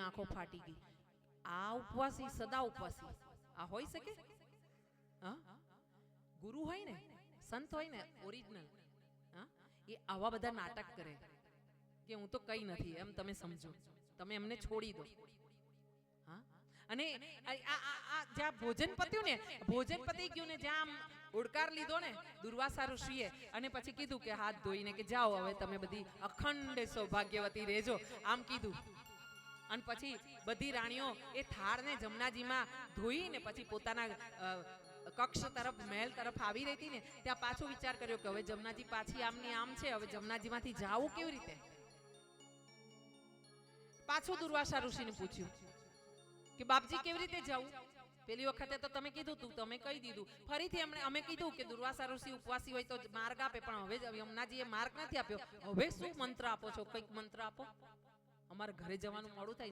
એની આંખો ફાટી ગઈ. આ ઉપવાસી સદા ઉપવાસી. આ હોઈ શકે? ગુરુ હોય ને, સંત હોય ને ઓરિજિનલ એ આવા બધા નાટક કરે કે હું તો કઈ નથી, એમ તમે સમજો. તમે એમને છોડી દો. અને જ્યાં ભોજન પત્યું ને ભોજન પતી ગયું ને જ્યાં ઉડકાર લીધો ને, દુર્વાસા ઋષિએ, અને પછી કીધું કે હાથ ધોઈને કે જાઓ, હવે તમે બધી અખંડ સૌભાગ્યવતી રહેજો. આમ કીધું. અને પછી બધી રાણીઓ એ થાળને જમનાજીમાં ધોઈને પછી પોતાના કક્ષ તરફ, મહેલ તરફ આવી રહી હતી ને, ત્યાં પાછો વિચાર કર્યો કે હવે જમનાજી પાછી આમની આમ છે, હવે જમનાજીમાંથી જાવું કેવી રીતે? પાછું દુર્વાસા ઋષિને પૂછ્યું કે બાપજી, કેવી રીતે જાવું? પેલી વખતે તો તમે કીધું તું, તમે કહી દીધું. ફરીથી એમણે, અમે કીધું કે દુર્વાસા ઋષિ ઉપવાસી હોય તો માર્ગ આપે, પણ હવે જ યમુનાજીએ માર્ગ નથી આપ્યો. હવે શું મંત્ર આપો છો? કંઈક મંત્ર આપો? અમારે ઘરે જવાનું મોડું થાય